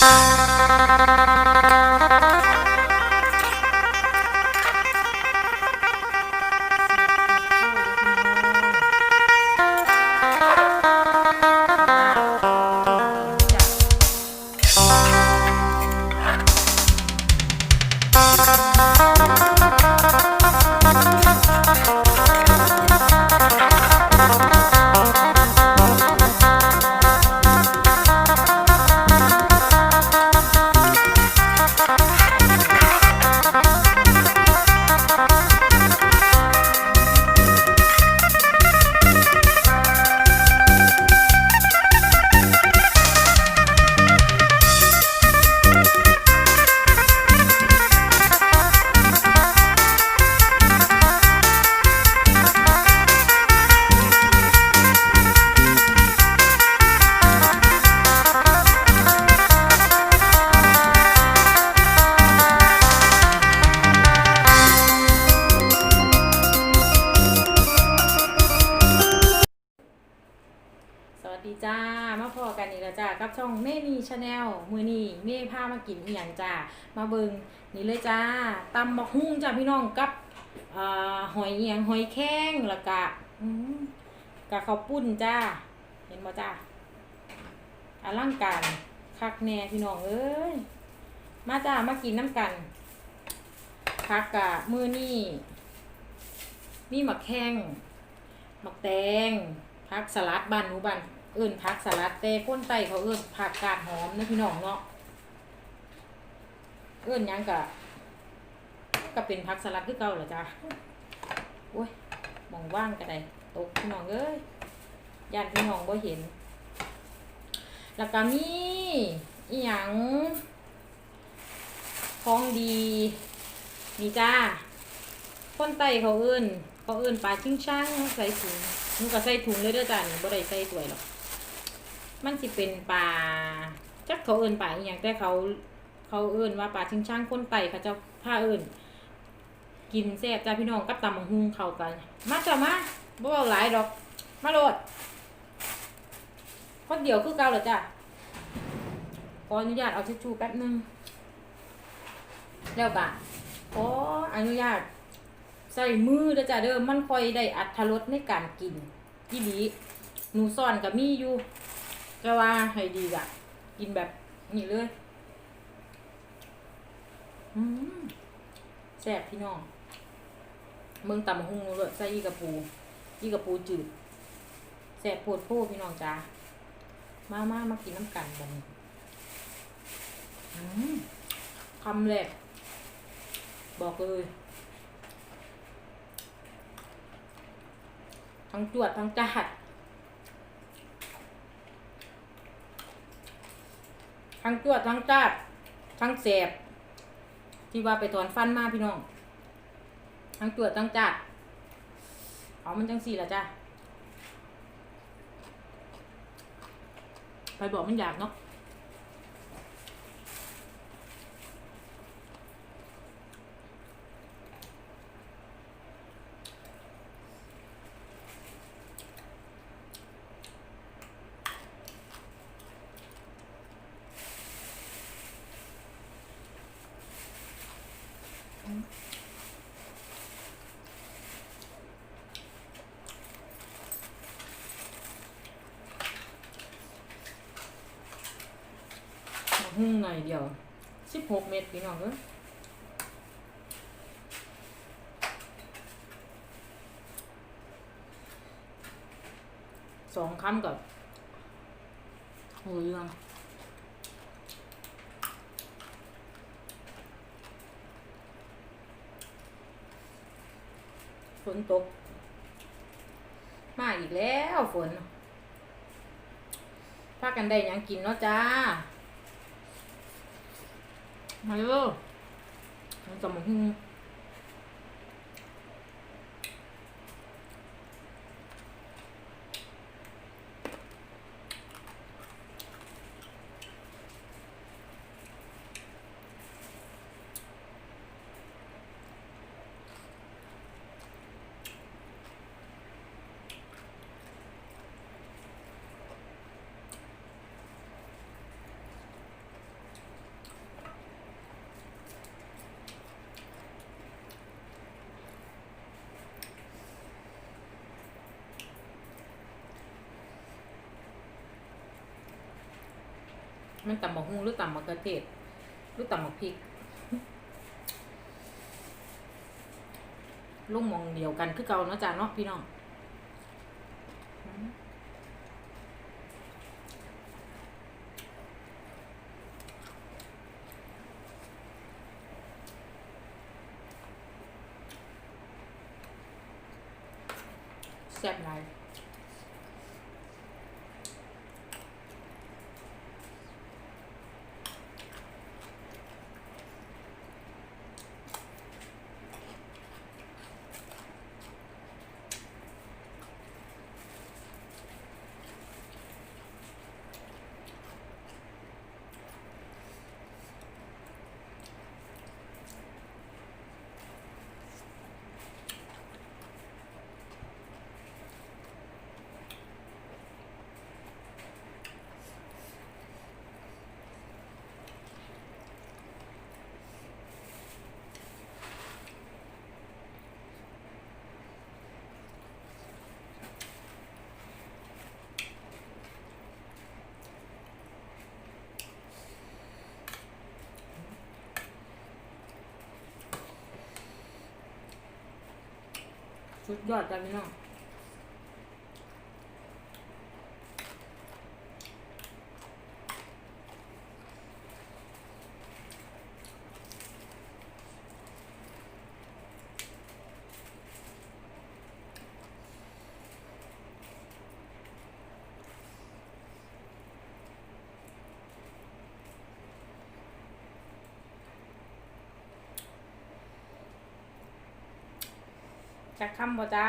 สามากินอีหยังจ้ามาเบิงนี่เลยจ้าตำบักฮุ่งจ้าพี่น้องกับอหอยเอียงหอยแข้งแล้วก็กับข้าวปุ้นจ้า เห็นบ่จ้าอลังการคักแน่พี่น้องเอ้ยมาจ้ามากินน้ำกันคักกะมือนี่มีหมักแข้งหมักแตงผักสลัดบ้านหนูบ้านเอื่นผักสลัดแต่คนไตเขาเอื่นผักกาดหอมนะพี่น้องเนาะ เอื่นยังกะก็เป็นผักสลัดคือเก่าเหรอจ้ะโอ้ยมองว่างก็ไดตกพี่น้องเอ้ยญาติพี่น้องบ่เห็น แล้วก็มีอีหยังของดีนี่จ้าคนไตเขาเอื่นเขาเอื่นปลาชิงช่างใส่ถุงหนูก็ใส่ถุงเลยเด้อจ้านี่บ่ได้ใส่ถ้วยหรอกมันสิเป็นปลาจักเขาเอื่นปลาอีหยังแต่เขา เขาเอื่นว่าปลาชิงช่างคนไต้เขาเจ้าผ้าเอื่นกินแซ่บจ้าพี่น้องกับตำบักหุ่งเข้ากัน มาจ้ามาบ่เอาหลายดอก มาโลดคนเดียวคือเก่าเหรอจ้าขออนุญาตเอาทิชชู่แป๊บนึงแล้วก็ขออนุญาตใส่มือเด้อจ้ะเด้อมันค่อยได้อัตรสในการกินที่ดีหนูซ่อนกับมี่อยู่จะว่าให้ดีกะกินแบบนี้เลย แซ่บพี่น้อง เมืองตำบักหุงนูเลยใส่อีกระปูอีกระปูจืดแซ่บโพดโพพี่น้องจ้ามามามากินน้ำกันกันอืมคำแรกบอกเลย ทั้งจวด ทั้งจัดทั้งจวด ทั้งจัดทั้งแสบ ที่ว่าไปถอนฟันมาพี่น้อง ทั้งตัวตั้งจัดอ๋อมันจังสี่ละจ้ะไปบอกมันอยากเนาะ หุ้งหน่อยเดียวสิบหกเม็ดพี่น้องเอ้ยสองคำกับโหเรื่องฝนตก มาอีกแล้วฝนพากันได้ยังกินเนาะจ้า มาเร็วมันจะมาหุ้ง มันตำบักฮุงหรือตำมะเขือเทศหรือตำมะพริกลุงมองเดียวกันคือเก่าเนาะจ้าเนาะพี่น้องแซ่บหลาย สุดยอดจ้ะพี่น้อง จักคำบ่จ้า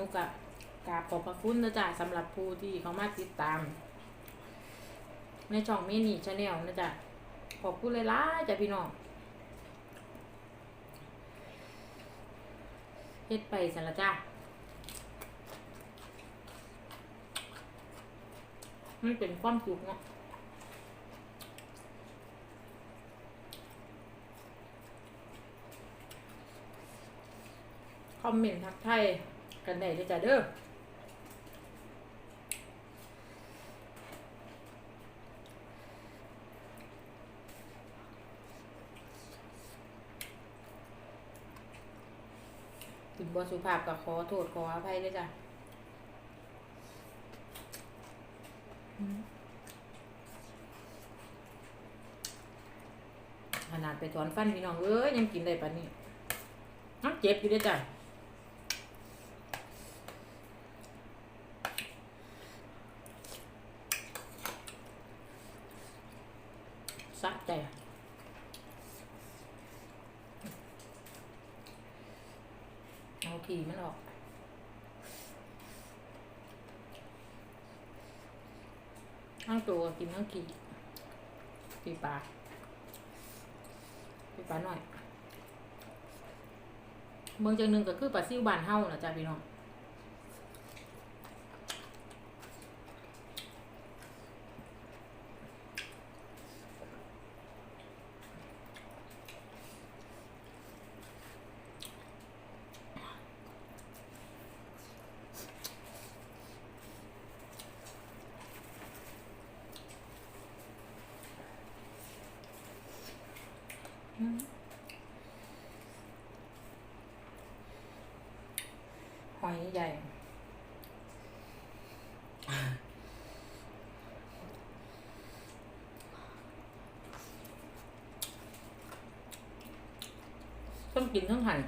นุกะกราบขอบพระคุณนะจ๊ะสำหรับผู้ที่เขามาติดตาม ในช่องเมนี่ชาแนลนะจ๊ะขอบคุณเลยล่ะจ้ะพี่น้องเฮ็ดไปสันละจ้ะมันเป็นความสุขเนาะคอมเมนต์ทักทาย กันได้เลยจ้ะเด้อถึงบสุภาพก็ขอโทษขออภัยด้วยจ้ะขนาดไปถอนฟันพี่น้องเอ้ยยังกินได้ปานนี้น้ำเจ็บอยู่ด้วยจ้ะ สะใจเอาขี่มันออก ข้างตัวกินทั้งกี่ปีปลาปีปลาหน่อย เมืองจังหนึ่งก็คือปลาซิวบานเฮานะจ้ะพี่น้อง หอย ใหญ่ ต้องกินทั้งหั่น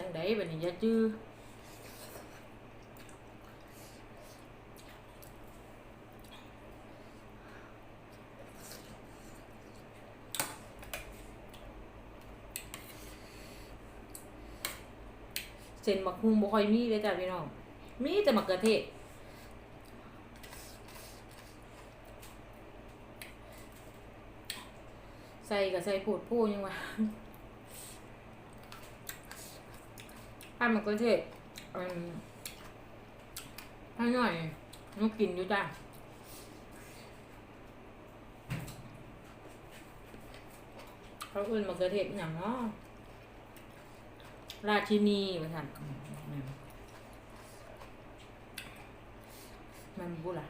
จังไดบัดนี้อย่าจื้อเส้นมักฮุงบ่ค่อยมีเลยจ้ะพี่น้อง มีแต่มะเขือเทศใส่ก็ใส่พูดพูยังวะ ถ้ามันก็เทศอืมให้หน่อยนุกกินอยู่จ้ะเขาอื่นมะเขือเทศอย่างเนาะราชินีมาสั่นมันบุล่ะ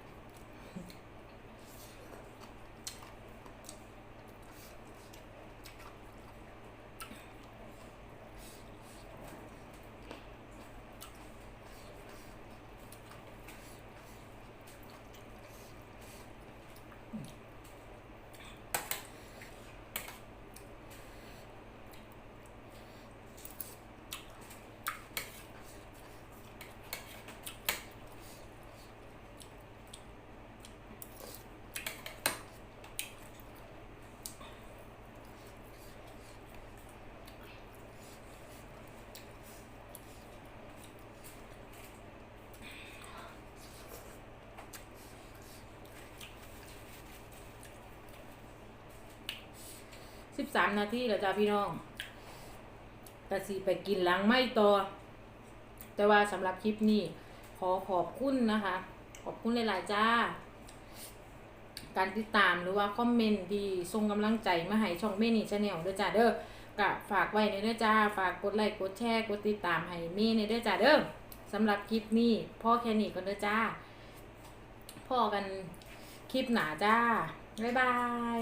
สิบสามนาทีแล้วจ้าพี่น้องแต่สิไปกินหล้างไม่ต่อ แต่ว่าสำหรับคลิปนี้ ขอขอบคุณนะคะ ขอบคุณหลายๆจ้า การติดตามหรือว่าคอมเมนต์ดีส่งกำลังใจมาให้ช่องเมนี่ชาแนลด้วยจ้าเด้อกะฝากไว้ในเด้อจ้า ฝากกดไลค์กดแชร์กดติดตามให้เมในเด้อจ้าเด้อสำหรับคลิปนี้พ่อแค่นี้ก่อนเด้อจ้าพ่อกันคลิปหนาจ้า บ๊ายบาย